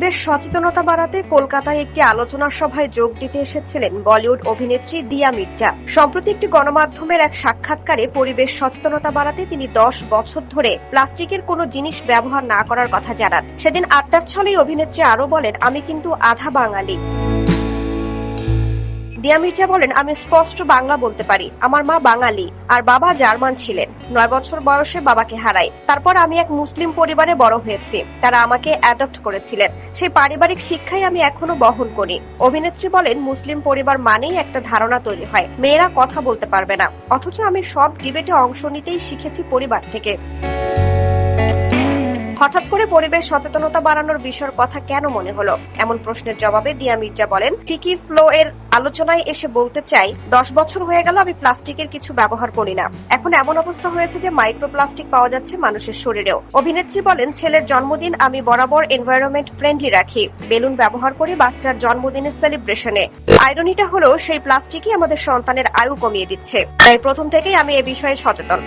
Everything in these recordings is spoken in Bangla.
পরিবেশ সচেতনতা বাড়াতে কলকাতায় একটি আলোচনা সভায় যোগ দিতে এসেছিলেন বলিউড অভিনেত্রী দিয়া মির্জা। সম্প্রতি একটি গণমাধ্যমের এক সাক্ষাৎকারে পরিবেশ সচেতনতা বাড়াতে তিনি দশ বছর ধরে প্লাস্টিকের কোনো জিনিস ব্যবহার না করার কথা জানান। সেদিন আড্ডার ছলেই অভিনেত্রী আরও বলেন, আমি কিন্তু আধা বাঙালি। দিয়া মির্জা বলেন, আমি স্পষ্ট বাংলা বলতে পারি। আমার মা বাঙালি, আর বাবা জার্মান ছিলেন। নয় বছর বয়সে বাবাকে হারাই। তারপর আমি এক মুসলিম পরিবারে বড় হয়েছি। তারা আমাকে অ্যাডপ্ট করেছিলেন। সেই পারিবারিক শিক্ষাই আমি এখনও বহন করি। অভিনেত্রী বলেন, মুসলিম পরিবার মানেই একটা ধারণা তৈরি হয়। মেয়েরা কথা বলতে পারবে না। অথচ আমি সব ডিবেটে অংশ নিতেই শিখেছি পরিবার থেকে। হঠাৎ করে পরিবেশ সচেতনতা বাড়ানোর বিষয়ের কথা কেন মনে হলো? এমন প্রশ্নের জবাবে দিয়া মির্জা বলেন ফিকি ফ্লো এর আলোচনায় এসে বলতে চাই, দশ বছর হয়ে গেল আমি প্লাস্টিকের কিছু ব্যবহার করি না। এখন এমন অবস্থা হয়েছে যে মাইক্রোপ্লাস্টিক পাওয়া যাচ্ছে মানুষের শরীরেও। অভিনেত্রী বলেন, ছেলের জন্মদিন আমি বরাবর এনভায়রনমেন্ট ফ্রেন্ডলি রাখি। বেলুন ব্যবহার করি বাচ্চার জন্মদিনের সেলিব্রেশনে আইরনিটা হলো, সেই প্লাস্টিকই আমাদের সন্তানের আয়ু কমিয়ে দিচ্ছে। তাই প্রথম থেকেই আমি এ বিষয়ে সচেতন।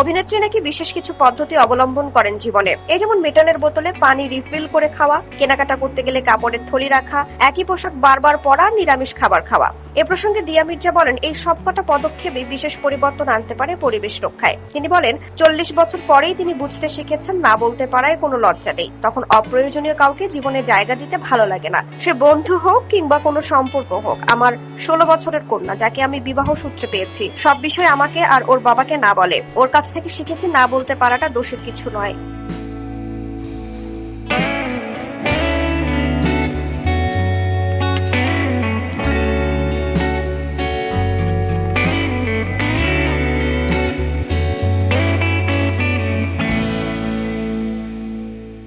অভিনেত্রী নাকি বিশেষ কিছু পদ্ধতি অবলম্বন করেন জীবনে? এই যেমন মেটালের বোতলে পানি রিফিল করে খাওয়া, কেনাকাটা করতে গেলে কাপড়ের থলি রাখা, একই পোশাক বারবার পরা, নিরামিষ খাবার খাওয়া। এ প্রসঙ্গে দিয়া মির্জা বলেন, এই সবকটা পদক্ষেপে বিশেষ পরিবর্তন আনতে পারে পরিবেশ রক্ষায়। তিনি বলেন, চল্লিশ বছর পরেই তিনি বুঝতে শিখেছেন, না বলতে পারায় কোনো লজ্জা নেই। তখন অপ্রয়োজনীয় কাউকে জীবনে জায়গা দিতে ভালো লাগে না। সে বন্ধু হোক কিংবা কোনো সম্পর্ক হোক, আমার ষোলো বছরের কন্যা, যাকে আমি বিবাহ সূত্রে পেয়েছি, সব বিষয় আমাকে আর ওর বাবাকে না বলে, ওর কাছ থেকে শিখেছি না বলতে পারাটা দোষের কিছু নয়।